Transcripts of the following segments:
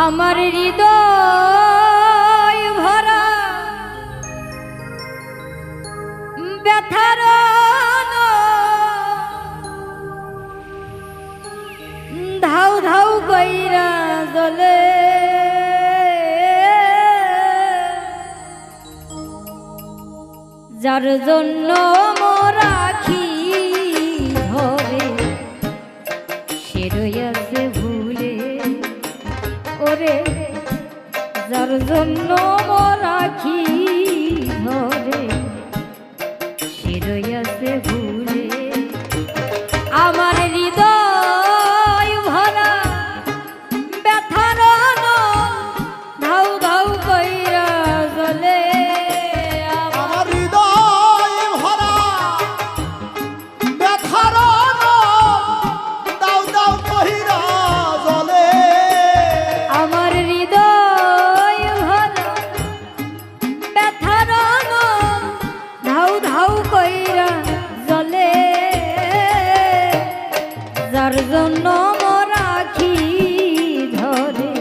আমার হৃদয় ভরা। ব্যথার ধাউ ধাউ কইরা জলে যার জন্য জন্য যার জন্য মরাখি ধরে,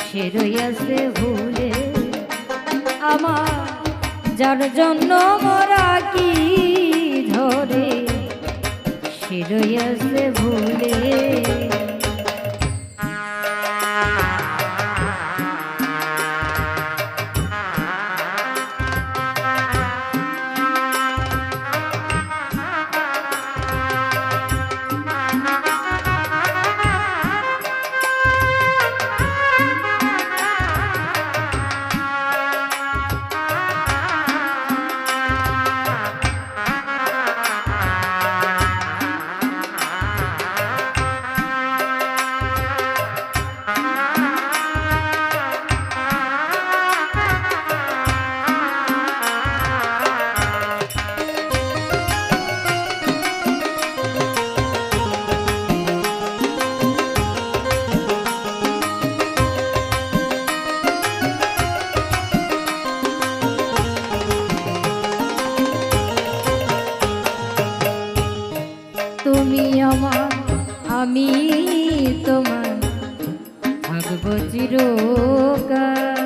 সে রইয়াছে ভুলে। আমার যার জন্য মরাখি ধরে, সে রইয়াছে ভুলে। আমি তোমার থাকব চিরকাল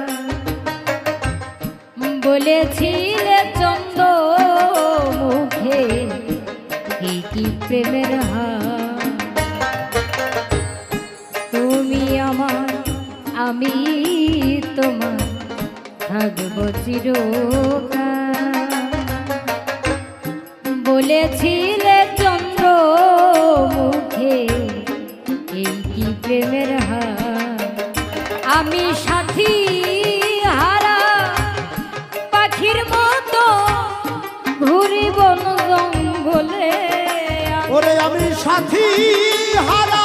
বলেছিলে চন্দ মুখে কি কি প্রেমের তুমি আমার, আমি তোমার থাকব চিরকাল বলেছিলে কি প্রেমের হার? আমি সাথী হারা পাখির মতো ঘুরি বন জঙ্গলে। ওরে আমি সাথী হারা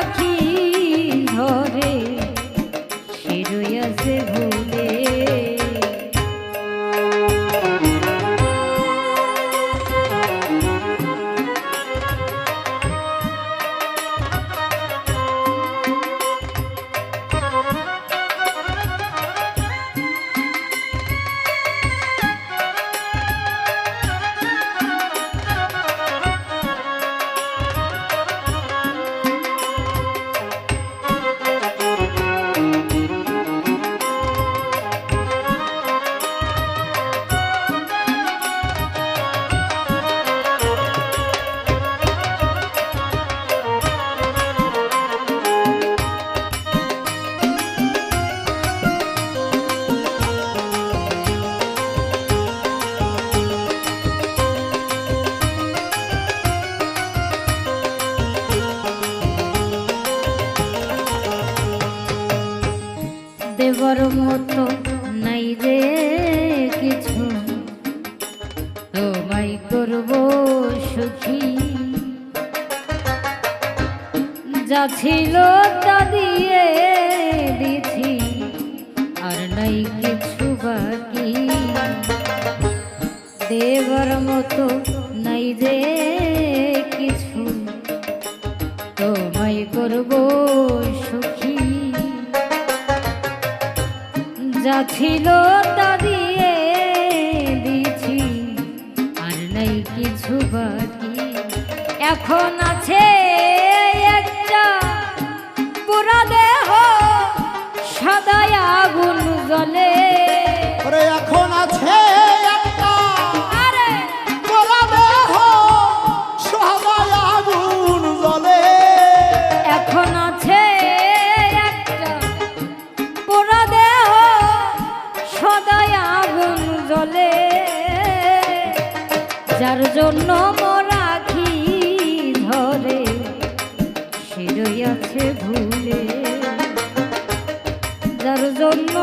তোর মতো নাই যে কিছু। তোমায় করব সুখী। যা ছিল তা দিয়ে দিছি, আর নাই কিছু বাকি। দেবর মতো নাই যে কিছু। তোমায় করব সুখী। যা ছিল তা দিয়ে দিছি আর নাই কিছু বাকি। এখন আছে যার জন্য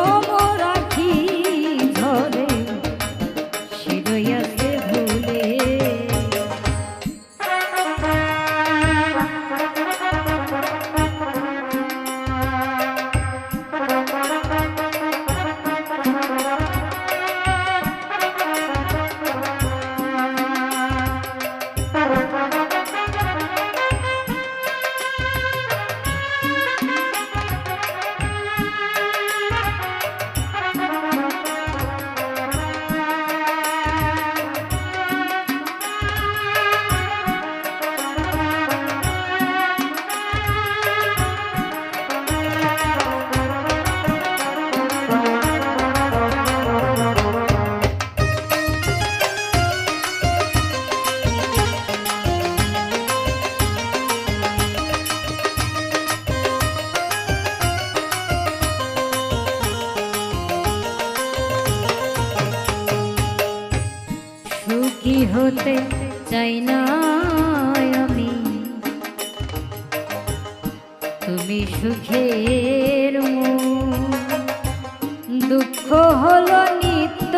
হতে চাই না আমি। তুমি সুখের দুঃখ হলো নিত্য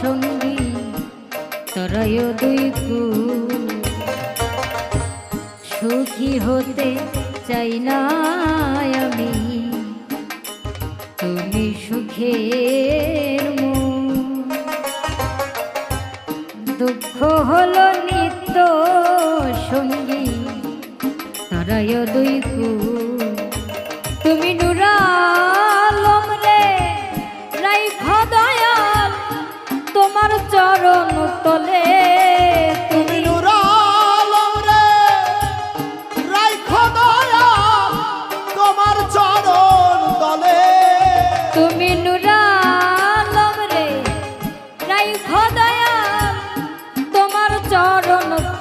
সঙ্গী তরায় দুই কু সুখী হতে চাই না আমি। তুমি সুখের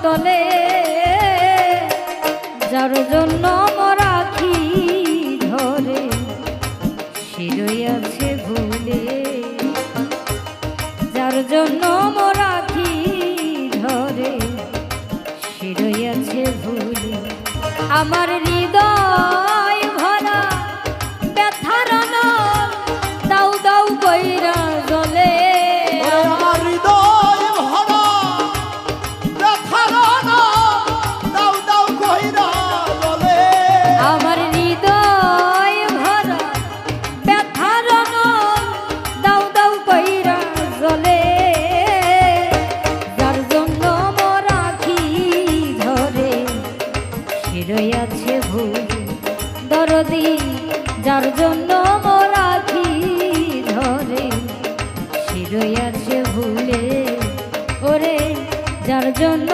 তলে যার জন্য মরাখি ধরে, শিরই আছে ভুলে। যার জন্য মরাখি ধরে, শিরই আছে ভুলে। আমার যদি যার জন্য মরাখি ধরে। সে যে ভুলে ওরে যার জন্য